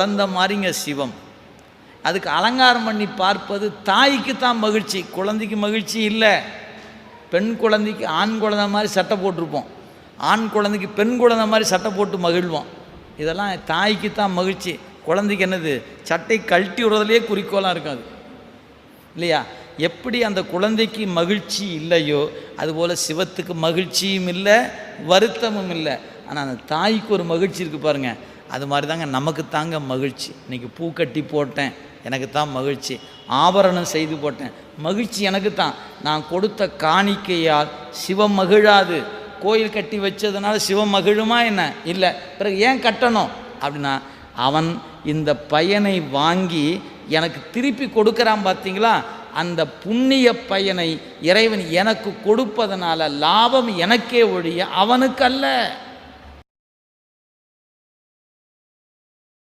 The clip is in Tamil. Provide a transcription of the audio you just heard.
குழந்த மாதிரிங்க சிவம். அதுக்கு அலங்காரம் பண்ணி பார்ப்பது தாய்க்கு தான் மகிழ்ச்சி குழந்தைக்கு மகிழ்ச்சி இல்லை. பெண் குழந்தைக்கு ஆண் குழந்தை மாதிரி சட்டை போட்டிருப்போம். ஆண் குழந்தைக்கு பெண் குழந்தை மாதிரி சட்டை போட்டு மகிழ்வோம். இதெல்லாம் தாய்க்கு தான் மகிழ்ச்சி. குழந்தைக்கு என்னது? சட்டை கழட்டி விடுறதுலேயே குறிக்கோளாக இருக்காது. இல்லையா? எப்படி அந்த குழந்தைக்கு மகிழ்ச்சி இல்லையோ அதுபோல் சிவத்துக்கு மகிழ்ச்சியும் இல்லை வருத்தமும் இல்லை. ஆனால் அந்த தாய்க்கு ஒரு மகிழ்ச்சி இருக்குது பாருங்கள் அது மாதிரி தாங்க நமக்கு தாங்க மகிழ்ச்சி. இன்றைக்கி பூ கட்டி போட்டேன் எனக்கு தான் மகிழ்ச்சி. ஆபரணம் செய்து போட்டேன் மகிழ்ச்சி எனக்கு தான். நான் கொடுத்த காணிக்கையால் சிவம் மகிழாது. கோயில் கட்டி வச்சதுனால சிவம் மகிழுமா என்ன? இல்லை. பிறகு ஏன் கட்டணும்? அப்படின்னா அவன் இந்த பயனை வாங்கி எனக்கு திருப்பி கொடுக்குறான் பார்த்தீங்களா அந்த புண்ணிய பயனை இறைவன் எனக்கு கொடுப்பதனால லாபம் எனக்கே ஒழிய அவனுக்கு அல்ல.